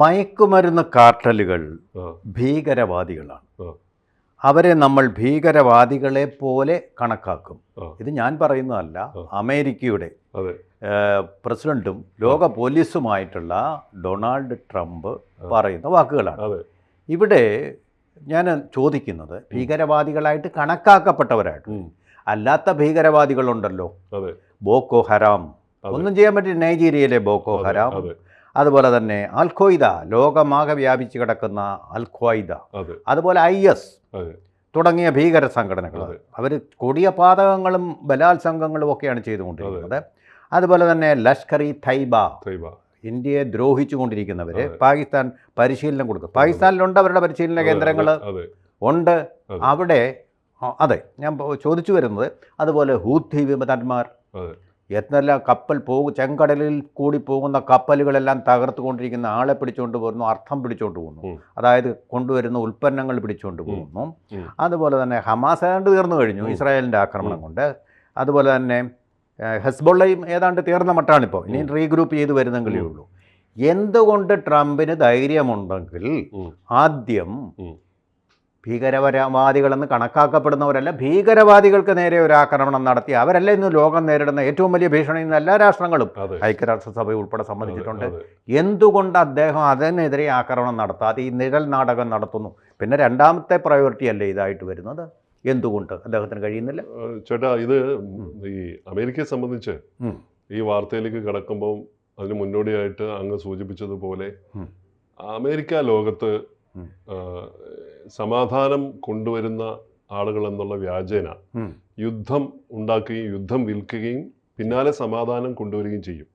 മയക്കുമരുന്ന് കാർട്ടലുകൾ ഭീകരവാദികളാണ്. അവരെ നമ്മൾ ഭീകരവാദികളെ പോലെ കണക്കാക്കും. ഇത് ഞാൻ പറയുന്നതല്ല അമേരിക്കയുടെ പ്രസിഡന്റും ലോക പോലീസുമായിട്ടുള്ള ഡൊണാൾഡ് ട്രംപ് പറയുന്ന വാക്കുകളാണ്. ഇവിടെ ഞാൻ ചോദിക്കുന്നത് ഭീകരവാദികളായിട്ട് കണക്കാക്കപ്പെട്ടവരായിട്ട്. അല്ലാത്ത ഭീകരവാദികളുണ്ടല്ലോ. ബോക്കോ ഹറാം ഒന്നും ചെയ്യാൻ പറ്റില്ല. നൈജീരിയയിലെ ബോക്കോ ഹറാം അതുപോലെ തന്നെ അൽ ഖ്വയ്ദ ലോകമാകെ വ്യാപിച്ചു കിടക്കുന്ന അൽ ഖ്വയ്ദ അതുപോലെ ഐ എസ് തുടങ്ങിയ ഭീകര സംഘടനകൾ. അവർ കൊടിയ പാതകങ്ങളും ബലാത്സംഗങ്ങളും ഒക്കെയാണ് ചെയ്തുകൊണ്ടിരിക്കുന്നത്. അതുപോലെ തന്നെ ലഷ്കർ ഇ തൈബ ഇന്ത്യയെ ദ്രോഹിച്ചുകൊണ്ടിരിക്കുന്നവർ. പാകിസ്ഥാൻ പരിശീലനം കൊടുക്കും. പാകിസ്ഥാനിലുണ്ട് അവരുടെ പരിശീലന കേന്ദ്രങ്ങൾ. ഉണ്ട്. അവിടെ അതെ ഞാൻ ചോദിച്ചു വരുന്നത് അതുപോലെ ഹൂത്തി വിമതന്മാർ എന്നെല്ലാം കപ്പൽ പോകും ചെങ്കടലിൽ കൂടി പോകുന്ന കപ്പലുകളെല്ലാം തകർത്തുകൊണ്ടിരിക്കുന്ന ആളെ പിടിച്ചുകൊണ്ട് പോകുന്നു അർത്ഥം പിടിച്ചുകൊണ്ട് പോകുന്നു അതായത് കൊണ്ടുവരുന്ന ഉൽപ്പന്നങ്ങൾ പിടിച്ചുകൊണ്ട് പോകുന്നു അതുപോലെ തന്നെ ഹമാസ് ഏതാണ്ട് തീർന്നു കഴിഞ്ഞു. ഇസ്രായേലിന്റെ ആക്രമണം കൊണ്ട്. അതുപോലെ തന്നെ ഹെസ്ബോളയും ഏതാണ്ട് തീർന്ന മട്ടാണിപ്പോൾ ഇനി. റീഗ്രൂപ്പ് ചെയ്ത് വരുന്നെങ്കിലേ. ഉള്ളൂ. എന്തുകൊണ്ട് ട്രംപിന് ധൈര്യമുണ്ടെങ്കിൽ ആദ്യം. ഭീകരവാദികളെന്ന് കണക്കാക്കപ്പെടുന്നവരല്ല ഭീകരവാദികൾക്ക് നേരെ ഒരു ആക്രമണം നടത്തി. അവരല്ല ഇന്ന് ലോകം നേരിടുന്ന ഏറ്റവും വലിയ ഭീഷണി ഇന്ന് എല്ലാ രാഷ്ട്രങ്ങളും. ഐക്യരാഷ്ട്രസഭ ഉൾപ്പെടെ സംബന്ധിച്ചിട്ടുണ്ട് എന്തുകൊണ്ട് അദ്ദേഹം അതിനെതിരെ ആക്രമണം നടത്താതെ ഈ നിഴൽ നാടകം നടത്തുന്നു? പിന്നെ രണ്ടാമത്തെ പ്രയോറിറ്റി അല്ലേ ഇതായിട്ട് വരുന്നത്? എന്തുകൊണ്ട്? അദ്ദേഹത്തിന് കഴിയുന്നില്ല. ചേട്ടാ ഇത് ഈ അമേരിക്കയെ സംബന്ധിച്ച് ഈ വാർത്തയിലേക്ക് കടക്കുമ്പോൾ അതിന് മുന്നോടിയായിട്ട് അങ്ങ് സൂചിപ്പിച്ചതുപോലെ അമേരിക്ക ലോകത്ത് സമാധാനം കൊണ്ടുവരുന്ന ആളുകൾ എന്നുള്ള വ്യാജേന. യുദ്ധം ഉണ്ടാക്കുകയും യുദ്ധം വിൽക്കുകയും പിന്നാലെ സമാധാനം കൊണ്ടുവരികയും ചെയ്യും.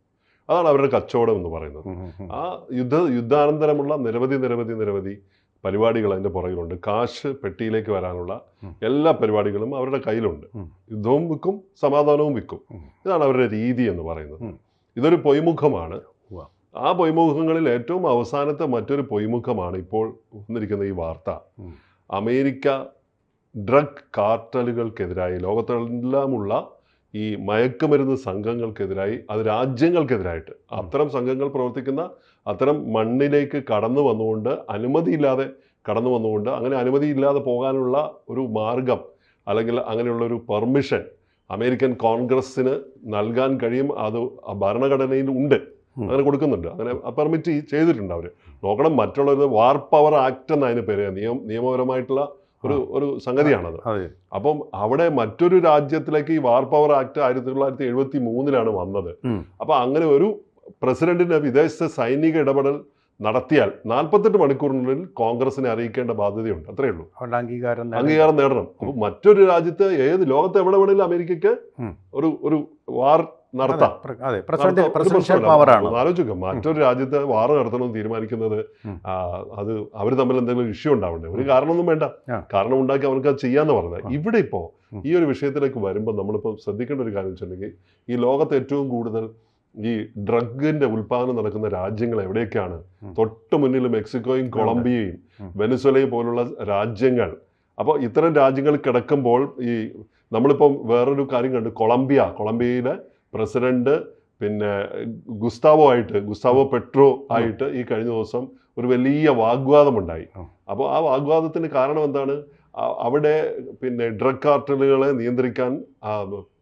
അതാണ് അവരുടെ കച്ചവടം എന്ന് പറയുന്നത്. ആ യുദ്ധ യുദ്ധാനന്തരമുള്ള നിരവധി നിരവധി നിരവധി പരിപാടികൾ അതിന്റെ പുറകിലുണ്ട്. കാശ് പെട്ടിയിലേക്ക് വരാനുള്ള എല്ലാ പരിപാടികളും അവരുടെ കയ്യിലുണ്ട്. യുദ്ധവും വിൽക്കും സമാധാനവും വിൽക്കും. ഇതാണ് അവരുടെ രീതി എന്ന് പറയുന്നത്. ഇതൊരു പൊയ്മുഖമാണ്. ആ പൊയ്മുഖങ്ങളിൽ ഏറ്റവും അവസാനത്തെ മറ്റൊരു പൊയ്മുഖമാണ് ഇപ്പോൾ വന്നിരിക്കുന്ന ഈ വാർത്ത. അമേരിക്ക ഡ്രഗ് കാർട്ടലുകൾക്കെതിരായി ലോകത്തെല്ലാമുള്ള ഈ മയക്കുമരുന്ന് സംഘങ്ങൾക്കെതിരായി അത് രാജ്യങ്ങൾക്കെതിരായിട്ട് അത്തരം സംഘങ്ങൾ പ്രവർത്തിക്കുന്ന അത്തരം മണ്ണിലേക്ക് കടന്നു വന്നുകൊണ്ട് അനുമതിയില്ലാതെ കടന്നു വന്നുകൊണ്ട് അങ്ങനെ അനുമതിയില്ലാതെ പോകാനുള്ള ഒരു മാർഗം അല്ലെങ്കിൽ അങ്ങനെയുള്ള ഒരു പെർമിഷൻ അമേരിക്കൻ കോൺഗ്രസ്സിന് നൽകാൻ കഴിയും. അത് ഭരണഘടനയിൽ ഉണ്ട്. അങ്ങനെ കൊടുക്കുന്നുണ്ട്. അങ്ങനെ പെർമിറ്റ് ചെയ്തിട്ടുണ്ട് അവർ നോക്കണം മറ്റുള്ളവർ വാർ പവർ ആക്ട് എന്ന് അതിന് പേര്. നിയമ നിയമപരമായിട്ടുള്ള ഒരു ഒരു സംഗതിയാണത്. അപ്പം അവിടെ മറ്റൊരു രാജ്യത്തിലേക്ക് ഈ വാർ പവർ ആക്ട് ആയിരത്തി തൊള്ളായിരത്തി എഴുപത്തി മൂന്നിലാണ് വന്നത് അപ്പൊ അങ്ങനെ ഒരു പ്രസിഡന്റിന്റെ വിദേശ സൈനിക ഇടപെടൽ നടത്തിയാൽ നാൽപ്പത്തെട്ട് മണിക്കൂറിനുള്ളിൽ കോൺഗ്രസിനെ അറിയിക്കേണ്ട ബാധ്യതയുണ്ട്. അത്രേ ഉള്ളൂ. അംഗീകാരം. അംഗീകാരം നേടണം. അപ്പോൾ മറ്റൊരു രാജ്യത്ത് ഏത് ലോകത്ത് എവിടെ വേണമെങ്കിലും അമേരിക്കയ്ക്ക് ഒരു ഒരു വാർ നടത്താം. അതെ, പ്ര- അതെ പ്രസിഡന്റ് നടത്താം. പ്രസിഡൻഷ്യൽ പവറാണ് ആലോചിക്കുക മറ്റൊരു രാജ്യത്ത് വാർ നടത്തണമെന്ന് തീരുമാനിക്കുന്നത് അത് അവർ തമ്മിൽ എന്തെങ്കിലും ഇഷ്യൂ ഉണ്ടാവണ്ടേ? ഒരു കാരണമൊന്നും വേണ്ട. കാരണം ഉണ്ടാക്കി അവർക്ക് അത് ചെയ്യാന്ന് പറഞ്ഞത് ഇവിടെ ഇപ്പോ ഈ ഒരു വിഷയത്തിലേക്ക് വരുമ്പോൾ നമ്മളിപ്പോൾ ശ്രദ്ധിക്കേണ്ട ഒരു കാര്യം വെച്ചിട്ടുണ്ടെങ്കിൽ ഈ ലോകത്ത് ഏറ്റവും കൂടുതൽ ഈ ഡ്രഗിന്റെ ഉൽപാദനം നടക്കുന്ന രാജ്യങ്ങൾ എവിടെയൊക്കെയാണ്. തൊട്ട് മുന്നിൽ മെക്സിക്കോയും കൊളംബിയയും. വെനസ്വലയും പോലുള്ള രാജ്യങ്ങൾ. അപ്പോൾ ഇത്തരം രാജ്യങ്ങൾ കിടക്കുമ്പോൾ ഈ നമ്മളിപ്പം വേറൊരു കാര്യം കണ്ടു. കൊളംബിയ കൊളംബിയയിലെ പ്രസിഡന്റ് പിന്നെ ഗുസ്താവോ ആയിട്ട് ഗുസ്താവോ പെട്രോ ആയിട്ട് ഈ കഴിഞ്ഞ ദിവസം ഒരു വലിയ വാഗ്വാദമുണ്ടായി. ഉണ്ടായി അപ്പോൾ ആ വാഗ്വാദത്തിന് കാരണം എന്താണ്? അവിടെ പിന്നെ ഡ്രഗ് കാർട്ടലുകളെ നിയന്ത്രിക്കാൻ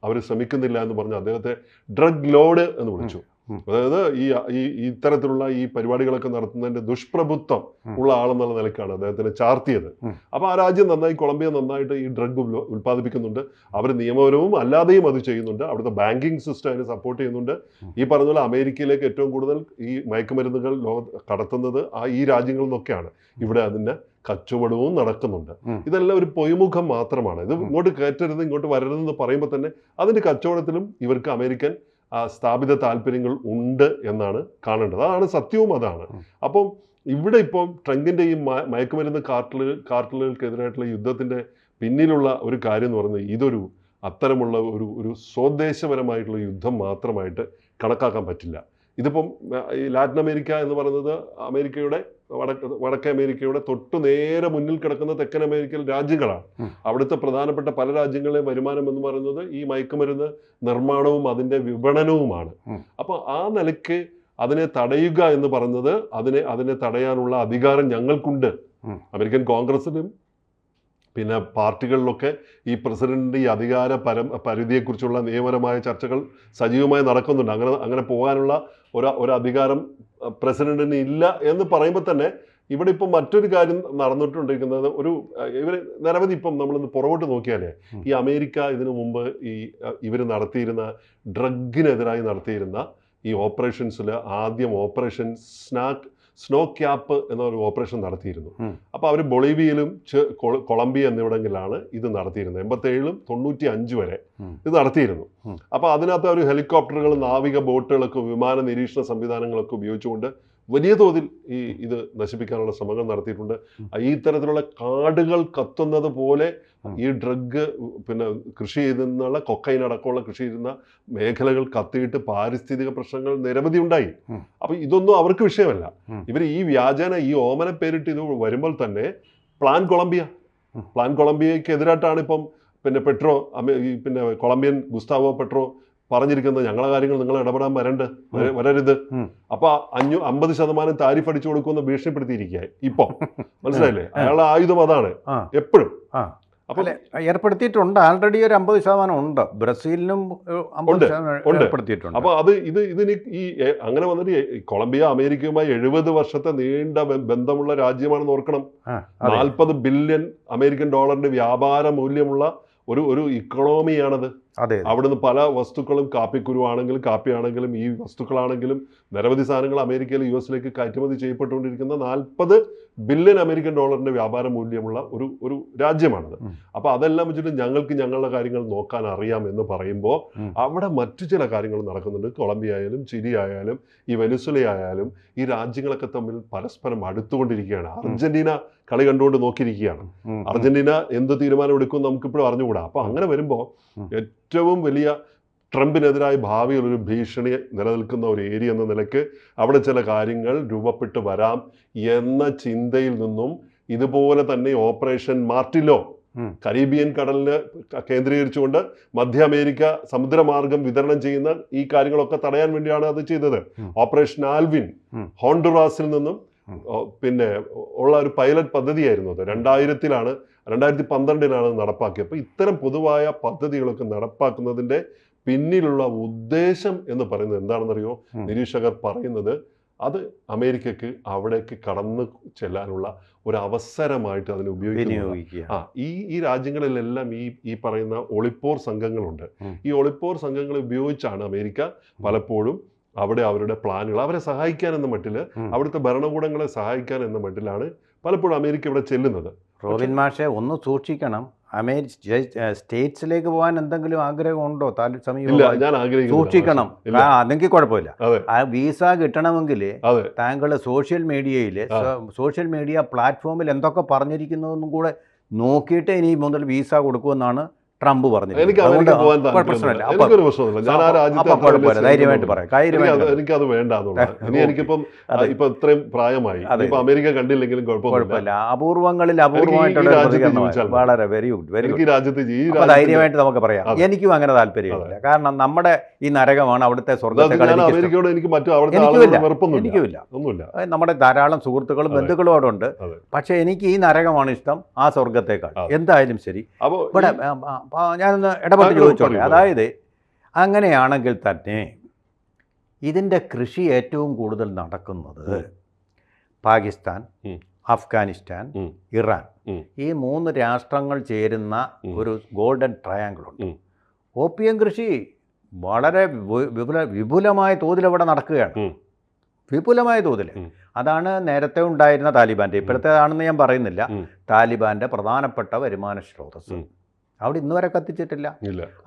അവർ ശ്രമിക്കുന്നില്ല എന്ന് പറഞ്ഞ് അദ്ദേഹത്തെ ഡ്രഗ് ലോഡ് എന്ന് വിളിച്ചു. അതായത് ഈ ഈ ഇത്തരത്തിലുള്ള ഈ പരിപാടികളൊക്കെ നടത്തുന്നതിന്റെ ദുഷ്പ്രഭുത്വം ഉള്ള ആളെന്നുള്ള നിലക്കാണ് അദ്ദേഹത്തിന് ചാർത്തിയത്. അപ്പൊ ആ രാജ്യം നന്നായി കൊളംബിയ നന്നായിട്ട് ഈ ഡ്രഗ് ഉൽപ്പാദിപ്പിക്കുന്നുണ്ട്. അവർ നിയമപരവും അല്ലാതെയും അത് ചെയ്യുന്നുണ്ട്. അവിടുത്തെ ബാങ്കിങ് സിസ്റ്റം അതിനെ സപ്പോർട്ട് ചെയ്യുന്നുണ്ട്. ഈ പറഞ്ഞ പോലെ അമേരിക്കയിലേക്ക് ഏറ്റവും കൂടുതൽ ഈ മയക്കുമരുന്നുകൾ ലോക കടത്തുന്നത് ആ ഈ രാജ്യങ്ങളിൽ നിന്നൊക്കെയാണ്. ഇവിടെ അതിന്റെ കച്ചവടവും നടക്കുന്നുണ്ട്. ഇതെല്ലാം ഒരു പൊയ്മുഖം മാത്രമാണ്. ഇത് ഇങ്ങോട്ട് കയറ്റരുത് ഇങ്ങോട്ട് വരരുതെന്ന് പറയുമ്പോൾ തന്നെ അതിന്റെ കച്ചവടത്തിലും ഇവർക്ക് അമേരിക്കൻ സ്ഥാപിത താല്പര്യങ്ങൾ ഉണ്ട് എന്നാണ് കാണേണ്ടത്. അതാണ് സത്യവും അതാണ്. അപ്പം ഇവിടെ ഇപ്പോൾ ട്രങ്കിന്റെ ഈ മയക്കുമരുന്ന് കാർട്ടൽ കാർട്ടലുകൾക്കെതിരായിട്ടുള്ള യുദ്ധത്തിന്റെ പിന്നിലുള്ള ഒരു കാര്യം എന്ന് പറയുന്നത് ഇതൊരു അത്തരമുള്ള ഒരു ഒരു സ്വദേശപരമായിട്ടുള്ള യുദ്ധം മാത്രമായിട്ട് കണക്കാക്കാൻ പറ്റില്ല. ഇതിപ്പം ഈ ലാറ്റിൻ അമേരിക്ക എന്ന് പറയുന്നത് അമേരിക്കയുടെ വടക്ക് വടക്കേ അമേരിക്കയുടെ തൊട്ടു നേരെ മുന്നിൽ കിടക്കുന്ന തെക്കൻ അമേരിക്കൻ രാജ്യങ്ങളാണ്. അവിടുത്തെ പ്രധാനപ്പെട്ട പല രാജ്യങ്ങളിലെ വരുമാനം എന്ന് പറയുന്നത് ഈ മയക്കുമരുന്ന് നിർമ്മാണവും അതിന്റെ വിപണനവുമാണ്. അപ്പോൾ ആ നിലയ്ക്ക് അതിനെ തടയുക എന്ന് പറഞ്ഞത് അതിനെ അതിനെ തടയാനുള്ള അധികാരം ഞങ്ങൾക്കുണ്ട്. അമേരിക്കൻ കോൺഗ്രസിലും പിന്നെ പാർട്ടികളിലൊക്കെ ഈ പ്രസിഡന്റിന്റെ ഈ അധികാര പരം പരിധിയെക്കുറിച്ചുള്ള നിയമപരമായ ചർച്ചകൾ സജീവമായി നടക്കുന്നുണ്ട്. അങ്ങനെ അങ്ങനെ പോകാനുള്ള ഒരു ഒരു അധികാരം പ്രസിഡന്റിന് ഇല്ല എന്ന് പറയുമ്പോൾ തന്നെ ഇവിടെ ഇപ്പം മറ്റൊരു കാര്യം നടന്നിട്ടുണ്ടിരിക്കുന്നത് ഒരു ഇവർ നിരവധി ഇപ്പം നമ്മളിന്ന് പുറകോട്ട് നോക്കിയാലേ ഈ അമേരിക്ക ഇതിനു മുമ്പ് ഈ ഇവർ നടത്തിയിരുന്ന ഡ്രഗിനെതിരായി നടത്തിയിരുന്ന ഈ ഓപ്പറേഷൻസിൽ ആദ്യം ഓപ്പറേഷൻ സ്നാക്ക് സ്നോ ക്യാപ്പ് എന്നൊരു ഓപ്പറേഷൻ നടത്തിയിരുന്നു. അപ്പോൾ അവർ ബൊളീവിയയിലും കൊളംബിയ എന്നിവിടങ്ങളിലാണ് ഇത് നടത്തിയിരുന്നത് എൺപത്തേഴിലും തൊണ്ണൂറ്റി അഞ്ച് വരെ ഇത് നടത്തിയിരുന്നു. അപ്പോൾ അതിനകത്ത് അവർ ഹെലികോപ്റ്ററുകൾ നാവിക ബോട്ടുകളൊക്കെ വിമാന നിരീക്ഷണ സംവിധാനങ്ങളൊക്കെ ഉപയോഗിച്ചുകൊണ്ട് വലിയ തോതിൽ ഈ ഇത് നശിപ്പിക്കാനുള്ള ശ്രമങ്ങൾ നടത്തിയിട്ടുണ്ട്. ഈ തരത്തിലുള്ള കാടുകൾ കത്തുന്നത് പോലെ ഈ ഡ്രഗ് പിന്നെ കൃഷി ചെയ്തിരുന്നുള്ള കൊക്കൈൻ അടക്കമുള്ള കൃഷി ചെയ്യുന്ന മേഖലകൾ കത്തിയിട്ട് പാരിസ്ഥിതിക പ്രശ്നങ്ങൾ നിരവധി ഉണ്ടായി. അപ്പോൾ അപ്പൊ ഇതൊന്നും അവർക്ക് വിഷയമല്ല. ഇവർ ഈ വ്യാജന ഈ ഓമന പേരിട്ട് ഇത് വരുമ്പോൾ തന്നെ പ്ലാൻ കൊളംബിയ. പ്ലാൻ കൊളംബിയക്കെതിരായിട്ടാണ് ഇപ്പം പിന്നെ പെട്രോ പിന്നെ കൊളംബിയൻ ഗുസ്താവോ പെട്രോ പറഞ്ഞിരിക്കുന്നത് ഞങ്ങളെ കാര്യങ്ങൾ നിങ്ങൾ ഇടപെടാൻ വരണ്ട് വര- വരരുത്. അപ്പൊ അഞ്ഞു അമ്പത് ശതമാനം താരിഫ് അടിച്ചു കൊടുക്കുമെന്ന് ഭീഷണിപ്പെടുത്തിയിരിക്കുക ഇപ്പൊ. മനസ്സിലായില്ലേ? അയാളുടെ ആയുധം അതാണ്. എപ്പോഴും. അപ്പൊ ഏർപ്പെടുത്തിയിട്ടുണ്ട്. ആൾറെഡി ഒരു അമ്പത് ശതമാനം ഉണ്ട്. ബ്രസീലിനും. ഏർപ്പെടുത്തിയിട്ടുണ്ട്. അപ്പൊ അത് ഇത് ഇതിന് ഈ അങ്ങനെ വന്നിട്ട് കൊളംബിയ അമേരിക്കയുമായി എഴുപത് വർഷത്തെ നീണ്ട ബന്ധമുള്ള രാജ്യമാണെന്ന് ഓർക്കണം. നാൽപ്പത് ബില്യൺ അമേരിക്കൻ ഡോളറിന്റെ വ്യാപാര മൂല്യമുള്ള ഒരു ഒരു ഇക്കണോമിയാണത് അതെ അവിടുന്ന് പല വസ്തുക്കളും കാപ്പി ആണെങ്കിലും ഈ വസ്തുക്കളാണെങ്കിലും നിരവധി സാധനങ്ങൾ അമേരിക്കയിൽ യു എസിലേക്ക് കയറ്റുമതി ചെയ്യപ്പെട്ടുകൊണ്ടിരിക്കുന്ന നാൽപ്പത് ബില്യൺ അമേരിക്കൻ ഡോളറിന്റെ വ്യാപാര മൂല്യമുള്ള ഒരു ഒരു രാജ്യമാണത്. അപ്പൊ അതെല്ലാം വെച്ചിട്ട് ഞങ്ങൾക്ക് ഞങ്ങളുടെ കാര്യങ്ങൾ നോക്കാൻ അറിയാം എന്ന് പറയുമ്പോൾ അവിടെ മറ്റു ചില കാര്യങ്ങൾ നടക്കുന്നുണ്ട്. കൊളംബിയ ആയാലും ചിലി ആയാലും ഈ വെനുസുല ആയാലും ഈ രാജ്യങ്ങളൊക്കെ തമ്മിൽ പരസ്പരം അടുത്തുകൊണ്ടിരിക്കുകയാണ്. അർജന്റീന കളി കണ്ടുകൊണ്ട് നോക്കിയിരിക്കുകയാണ്. അർജന്റീന എന്ത് തീരുമാനം എടുക്കും നമുക്കിപ്പോഴും അറിഞ്ഞുകൂടാ. അപ്പൊ അങ്ങനെ വരുമ്പോൾ ഏറ്റവും വലിയ ട്രംപിനെതിരായ ഭാവിയിൽ ഒരു ഭീഷണി നിലനിൽക്കുന്ന ഒരു ഏരിയ എന്ന നിലയ്ക്ക് അവിടെ ചില കാര്യങ്ങൾ രൂപപ്പെട്ടു വരാം എന്ന ചിന്തയിൽ നിന്നും ഇതുപോലെ തന്നെ ഓപ്പറേഷൻ മാർട്ടിലോ. കരീബിയൻ കടലിന് കേന്ദ്രീകരിച്ചുകൊണ്ട് മധ്യ അമേരിക്ക സമുദ്രമാർഗം വിതരണം ചെയ്യുന്ന ഈ കാര്യങ്ങളൊക്കെ തടയാൻ വേണ്ടിയാണ് അത് ചെയ്തത്. ഓപ്പറേഷൻ ആൽവിൻ ഹോണ്ടുറാസിൽ നിന്നും പിന്നെ ഉള്ള ഒരു പൈലറ്റ് പദ്ധതിയായിരുന്നു അത്. രണ്ടായിരത്തിലാണ് രണ്ടായിരത്തി പന്ത്രണ്ടിലാണ് നടപ്പാക്കിയത്. അപ്പോൾ ഇത്തരം പൊതുവായ പദ്ധതികളൊക്കെ നടപ്പാക്കുന്നതിന്റെ പിന്നിലുള്ള ഉദ്ദേശം എന്ന് പറയുന്നത് എന്താണെന്നറിയോ? അറിയോ നിരീക്ഷകർ പറയുന്നത് അത് അമേരിക്കക്ക് അവിടേക്ക് കടന്നു ചെല്ലാനുള്ള ഒരു അവസരമായിട്ട് അതിനെ ഉപയോഗിക്കുക ആ ഈ ഈ രാജ്യങ്ങളിലെല്ലാം ഈ ഈ പറയുന്ന ഒളിപ്പോർ സംഘങ്ങളുണ്ട്. ഈ ഒളിപ്പോർ സംഘങ്ങളെ ഉപയോഗിച്ചാണ് അമേരിക്ക പലപ്പോഴും അവിടെ അവരുടെ പ്ലാനുകൾ അവരെ സഹായിക്കാൻ എന്ന മട്ടിൽ. അവിടുത്തെ ഭരണകൂടങ്ങളെ സഹായിക്കാൻ എന്ന മട്ടിലാണ് പലപ്പോഴും അമേരിക്ക ഇവിടെ ചെല്ലുന്നത്. റോബിൻ മാഷെ ഒന്ന് സൂക്ഷിക്കണം. അമേരി സ്റ്റേറ്റ്സിലേക്ക് പോകാൻ എന്തെങ്കിലും ആഗ്രഹമുണ്ടോ? സമീപമായി സൂക്ഷിക്കണം. അതെങ്കിൽ കുഴപ്പമില്ല. ആ വിസ കിട്ടണമെങ്കിൽ താങ്കൾ സോഷ്യൽ മീഡിയയിൽ സോഷ്യൽ മീഡിയ പ്ലാറ്റ്ഫോമിൽ എന്തൊക്കെ പറഞ്ഞിരിക്കുന്നതെന്നും കൂടെ നോക്കിയിട്ട് ഇനി മുതൽ വിസ കൊടുക്കുമെന്നാണ് ട്രംപ് എനിക്കത് വേണ്ട. എനിക്കിപ്പം. ഇപ്പൊ ഇത്രയും പ്രായമായി. അമേരിക്ക കണ്ടില്ലെങ്കിലും കുഴപ്പമില്ല. അപൂർവങ്ങളിൽ അപൂർവമായിട്ടുള്ള. വളരെ വെരി ഗുഡ് വെരി ഗുഡ് രാജ്യത്ത് ധൈര്യമായിട്ട് നമുക്ക് പറയാം. എനിക്കും അങ്ങനെ താല്പര്യമില്ല. കാരണം നമ്മുടെ ഈ നരകമാണ് അവിടുത്തെ അമേരിക്കയോട് എനിക്ക് എനിക്കുമില്ല. നമ്മുടെ ധാരാളം സുഹൃത്തുക്കളും. ബന്ധുക്കളും അവിടെ ഉണ്ട്. പക്ഷെ എനിക്ക് ഈ നരകമാണ് ഇഷ്ടം ആ സ്വർഗത്തേക്കാൾ എന്തായാലും ശരി. ഇവിടെ ഞാനൊന്ന് ഇടപെട്ട് പറയൂ, അതായത് അങ്ങനെയാണെങ്കിൽ തന്നെ ഇതിന്റെ കൃഷി ഏറ്റവും കൂടുതൽ നടക്കുന്നത്. പാകിസ്ഥാൻ. അഫ്ഗാനിസ്ഥാൻ. ഇറാൻ. ഈ മൂന്ന് രാഷ്ട്രങ്ങൾ ചേരുന്ന ഒരു ഗോൾഡൻ ട്രയാങ്കിൾ ഉണ്ട്. ഓപ്പിയം കൃഷി വളരെ വിപുല വിപുലമായ തോതിൽ അവിടെ നടക്കുകയാണ് വിപുലമായ തോതിൽ. അതാണ് നേരത്തെ ഉണ്ടായിരുന്ന താലിബാന്റെ ഇപ്പോഴത്തേതാണെന്ന് ഞാൻ പറയുന്നില്ല. താലിബാന്റെ പ്രധാനപ്പെട്ട വരുമാന സ്രോതസ് ഉം. അവിടെ ഇന്ന് വരെ കത്തിച്ചിട്ടില്ല.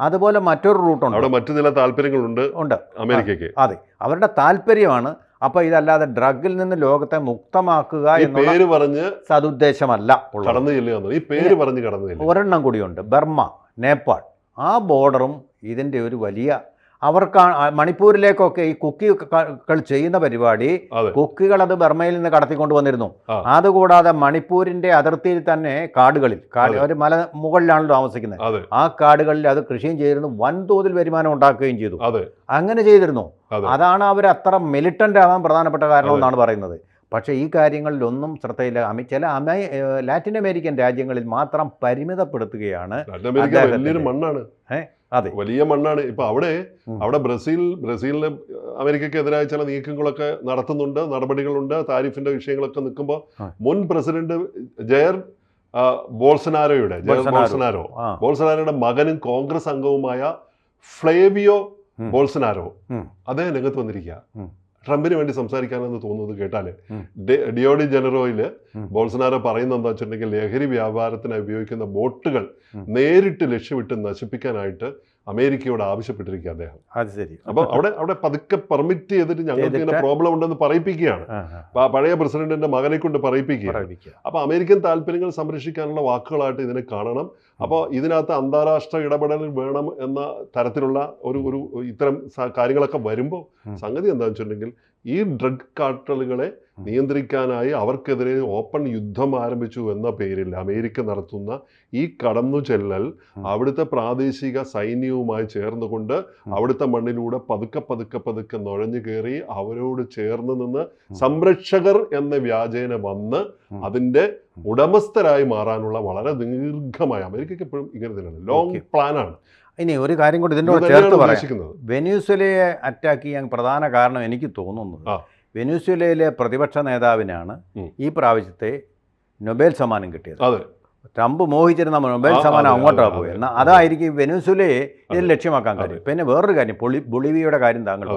അതുപോലെ മറ്റൊരു റൂട്ടുണ്ട് അവിടെ മറ്റു ചില താല്പര്യങ്ങളുണ്ട് ഉണ്ട്. അമേരിക്കയ്ക്ക്. അതെ. അവരുടെ താല്പര്യമാണ്. അപ്പൊ ഇതല്ലാതെ ഡ്രഗിൽ നിന്ന് ലോകത്തെ മുക്തമാക്കുക എന്ന് പേര് പറഞ്ഞ് സതുദ്ദേശമല്ല ഉള്ളത്. കടന്നു ചെല്ലുക ഈ പേര് പറഞ്ഞ് കടന്നു ചെല്ലുക. ഒരെണ്ണം കൂടിയുണ്ട്. ബർമ്മ നേപ്പാൾ. ആ ബോർഡറും ഇതിന്റെ ഒരു വലിയ അവർക്ക് മണിപ്പൂരിലേക്കൊക്കെ ഈ കുക്കികൾ ചെയ്യുന്ന പരിപാടി കുക്കികൾ അത് ബർമയിൽ നിന്ന് കടത്തിക്കൊണ്ട് വന്നിരുന്നു. അതുകൂടാതെ മണിപ്പൂരിന്റെ അതിർത്തിയിൽ തന്നെ കാടുകളിൽ കാട്. ഒരു മല മുകളിലാണല്ലോ താമസിക്കുന്നത്. ആ കാടുകളിൽ അത് കൃഷിയും ചെയ്തിരുന്നു. വൻതോതിൽ വരുമാനം ഉണ്ടാക്കുകയും ചെയ്തു. അങ്ങനെ ചെയ്തിരുന്നു. അതാണ് അവർ അത്ര മിലിറ്റന്റ് ആവാൻ പ്രധാനപ്പെട്ട കാരണം എന്നാണ് പറയുന്നത്. പക്ഷേ ഈ കാര്യങ്ങളിലൊന്നും ശ്രദ്ധയില്ല. അമി- ചില അമേ ലാറ്റിൻ അമേരിക്കൻ രാജ്യങ്ങളിൽ മാത്രം പരിമിതപ്പെടുത്തുകയാണ് മണ്ണാണ്? അതെ. വലിയ മണ്ണാണ് ഇപ്പൊ അവിടെ അവിടെ ബ്രസീൽ ബ്രസീലിന് അമേരിക്കക്കെതിരായ ചില നീക്കങ്ങളൊക്കെ നടത്തുന്നുണ്ട് നടപടികളുണ്ട് താരിഫിന്റെ വിഷയങ്ങളൊക്കെ നിൽക്കുമ്പോൾ മുൻ പ്രസിഡന്റ് ജയർ ബോൾസനാരോയുടെ ജയർ ബോൾസനാരോ. ബോൾസനാരോ ബോൾസനാരോയുടെ മകനും കോൺഗ്രസ് അംഗവുമായ ഫ്ലേവിയോ. ബോൾസനാരോ. അദ്ദേഹം രംഗത്ത് വന്നിരിക്കുക. ട്രംപിന് വേണ്ടി സംസാരിക്കാനെന്ന് തോന്നുന്നത് കേട്ടാൽ ഡിയോഡി ജനറോയിൽ ബോൾസനാരോ പറയുന്നത് എന്താ വെച്ചിട്ടുണ്ടെങ്കിൽ ലഹരി വ്യാപാരത്തിനായി ഉപയോഗിക്കുന്ന ബോട്ടുകൾ നേരിട്ട് ലക്ഷ്യമിട്ട് നശിപ്പിക്കാനായിട്ട് അമേരിക്കയോട് ആവശ്യപ്പെട്ടിരിക്കുക അദ്ദേഹം. അത് ശരി. അപ്പൊ അവിടെ അവിടെ പതുക്കെ പെർമിറ്റ് ചെയ്തിട്ട് ഞങ്ങൾക്ക് ഇങ്ങനെ പ്രോബ്ലം ഉണ്ടെന്ന് പറയിപ്പിക്കുകയാണ്. പഴയ പ്രസിഡന്റിന്റെ മകനെ കൊണ്ട് പറയിപ്പിക്കുക പറയിപ്പിക്കുക. അപ്പൊ അമേരിക്കൻ താല്പര്യങ്ങൾ സംരക്ഷിക്കാനുള്ള വാക്കുകളായിട്ട് ഇതിനെ കാണണം. അപ്പോൾ ഇതിനകത്ത് അന്താരാഷ്ട്ര ഇടപെടൽ വേണം എന്ന തരത്തിലുള്ള ഒരു ഒരു ഇത്തരം കാര്യങ്ങളൊക്കെ വരുമ്പോൾ സംഗതി എന്താണെന്ന് വെച്ചിട്ടുണ്ടെങ്കിൽ ഈ ഡ്രഗ് കാർട്ടലുകളെ നിയന്ത്രിക്കാനായി അവർക്കെതിരെ ഓപ്പൺ യുദ്ധം ആരംഭിച്ചു എന്ന പേരിൽ അമേരിക്ക നടത്തുന്ന ഈ കടന്നു ചെല്ലൽ അവിടുത്തെ പ്രാദേശിക സൈന്യവുമായി ചേർന്നുകൊണ്ട്. അവിടുത്തെ മണ്ണിലൂടെ പതുക്കെ പതുക്കെ പതുക്കെ നുഴഞ്ഞു കയറി അവരോട് ചേർന്ന് നിന്ന്. സംരക്ഷകർ എന്ന വ്യാജേന വന്ന് അതിന്റെ അതിന്റെ ഉടമസ്ഥരായി മാറാനുള്ള വളരെ ദീർഘമായ അമേരിക്കയ്ക്ക് എപ്പോഴും ഇങ്ങനെ തന്നെയാണ് ലോങ് Okay. ഇനി ഒരു കാര്യം കൂടി ഇതിന്റെ കൂടെ ചേർത്ത് പറയാം. വെനുസ്വലയെ അറ്റാക്ക് ചെയ്യാൻ പ്രധാന കാരണം എനിക്ക് തോന്നുന്നത് വെനുസ്വലയിലെ പ്രതിപക്ഷ നേതാവിനാണ് ഈ പ്രാവശ്യത്തെ നൊബേൽ സമ്മാനം കിട്ടിയത്. ട്രംപ് മോഹിച്ചിരുന്ന നൊബേൽ സമ്മാനം അങ്ങോട്ടാ അങ്ങോട്ടാണ് അതെ, എന്നാൽ അതായിരിക്കും വെനീസ്വലയെ ഇതിൽ ലക്ഷ്യമാക്കാൻ കാര്യം. പിന്നെ വേറൊരു കാര്യം പൊളി ബൊളിവിയയുടെ കാര്യം താങ്കൾ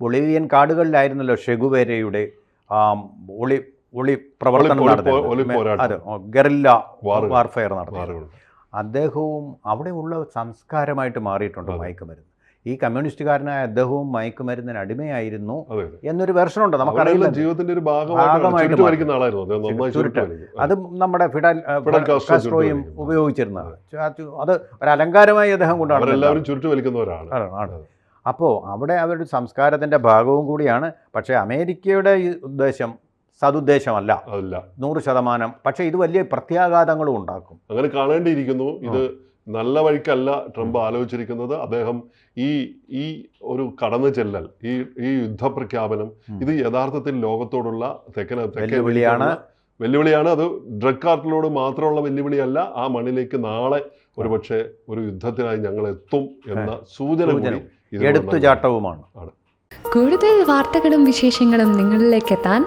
ബൊളിവിയൻ കാടുകളിലായിരുന്നല്ലോ ഷെഗുവേരയുടെ ആ, ഒളി ഒളി പ്രവർത്തനം നടത്തി. അതെ ഗറില്ല. വാർഫെയർ നടത്തി അദ്ദേഹവും അവിടെയുള്ള സംസ്കാരമായിട്ട് മാറിയിട്ടുണ്ട്. മയക്കുമരുന്ന് ഈ കമ്മ്യൂണിസ്റ്റുകാരനായ അദ്ദേഹവും മയക്കുമരുന്നിന് അടിമയായിരുന്നു എന്നൊരു വെർഷൻ ഉണ്ട് നമുക്കറിയില്ല ജീവിതത്തിന്റെ ഒരു ഭാഗമായിട്ട്. അത്. നമ്മുടെ ഫിഡൽ കാസ്ട്രോയും ഉപയോഗിച്ചിരുന്നത് ഉപയോഗിച്ചിരുന്നതാണ്. അത്. ഒരു അലങ്കാരമായി അദ്ദേഹം കൊണ്ടാണ് എല്ലാവരും ചുരുട്ട് വലിക്കുന്നവരാണ്. ആണ്. അപ്പോൾ അവിടെ അവരുടെ സംസ്കാരത്തിന്റെ ഭാഗവും കൂടിയാണ്. പക്ഷേ അമേരിക്കയുടെ ഈ ഉദ്ദേശം സതുദ്ദേശമല്ല. അല്ല നൂറ് ശതമാനം. പക്ഷേ ഇത് വലിയ പ്രത്യാഘാതങ്ങളും ഉണ്ടാക്കും. അങ്ങനെ കാണേണ്ടിയിരിക്കുന്നു. ഇത് നല്ല വഴിക്കല്ല ട്രംപ് ആലോചിച്ചിരിക്കുന്നത്. അദ്ദേഹം ഈ ഈ ഒരു കടന്നു ചെല്ലൽ ഈ ഈ യുദ്ധപ്രഖ്യാപനം. ഇത് യഥാർത്ഥത്തിൽ ലോകത്തോടുള്ള തെക്കൻ വെല്ലുവിളിയാണ്. വെല്ലുവിളിയാണ്. അത് ഡ്രഗ് കാർട്ടിലോട് മാത്രമുള്ള വെല്ലുവിളിയല്ല ആ മണ്ണിലേക്ക് നാളെ ഒരുപക്ഷെ ഒരു യുദ്ധത്തിനായി ഞങ്ങൾ എത്തും എന്ന സൂചന കൂടി എടുത്തുചാട്ടവുമാണ്. കൂടുതൽ വാർത്തകളും വിശേഷങ്ങളും നിങ്ങളിലേക്ക് എത്താൻ